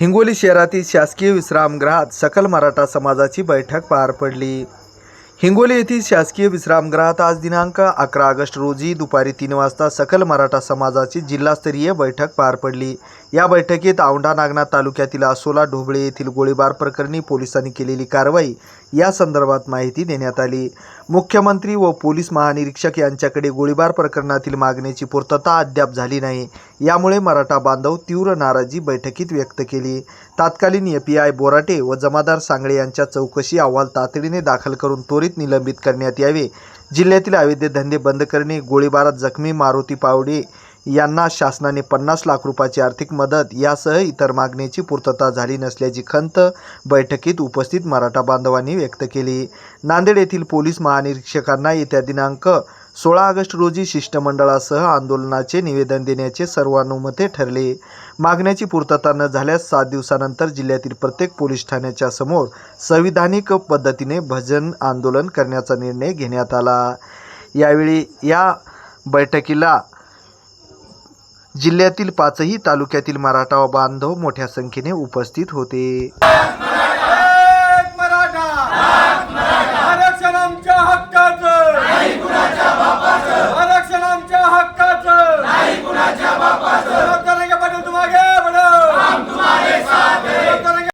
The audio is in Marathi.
हिंगोली शहरातील शासकीय विश्रामगृहात सकल मराठा समाजाची बैठक पार पडली. हिंगोली येथील शासकीय विश्रामगृहात आज दिनांक अकरा ऑगस्ट रोजी दुपारी तीन वाजता सकल मराठा समाजाची जिल्हास्तरीय बैठक पार पडली. या बैठकीत औंढा नागनाथ तालुक्यातील असोला ढोबळे येथील गोळीबार प्रकरणी पोलिसांनी केलेली कारवाई या संदर्भात माहिती देण्यात आली. मुख्यमंत्री व पोलीस महानिरीक्षक यांच्याकडे गोळीबार प्रकरणातील मागणीची पूर्तता अद्याप झाली नाही. यामुळे मराठा बांधव तीव्र नाराजी बैठकीत व्यक्त केली. तात्कालीन ए पी आय बोराटे व जमादार सांगळे यांच्या चौकशी अहवाल तातडीने दाखल करून त्वरित निलंबित करण्यात यावे. जिल्ह्यातील अवैध धंदे बंद करणे गोळीबारात जखमी मारुती पावडे यांना शासनाने पन्नास लाख रुपयाची आर्थिक मदत यासह इतर मागणीची पूर्तता झाली नसल्याची खंत बैठकीत उपस्थित मराठा बांधवांनी व्यक्त केली. नांदेड येथील पोलीस महानिरीक्षकांना येत्या दिनांक सोळा ऑगस्ट रोजी शिष्टमंडळासह आंदोलनाचे निवेदन देण्याचे सर्वानुमते ठरले. मागण्याची पूर्तता न झाल्यास सात दिवसानंतर जिल्ह्यातील प्रत्येक पोलीस ठाण्याच्या समोर संविधानिक पद्धतीने भजन आंदोलन करण्याचा निर्णय घेण्यात आला. यावेळी या बैठकीला जिल्ह्यातील पाचही तालुक्यातील मराठा बांधव मोठ्या संख्येने उपस्थित होते.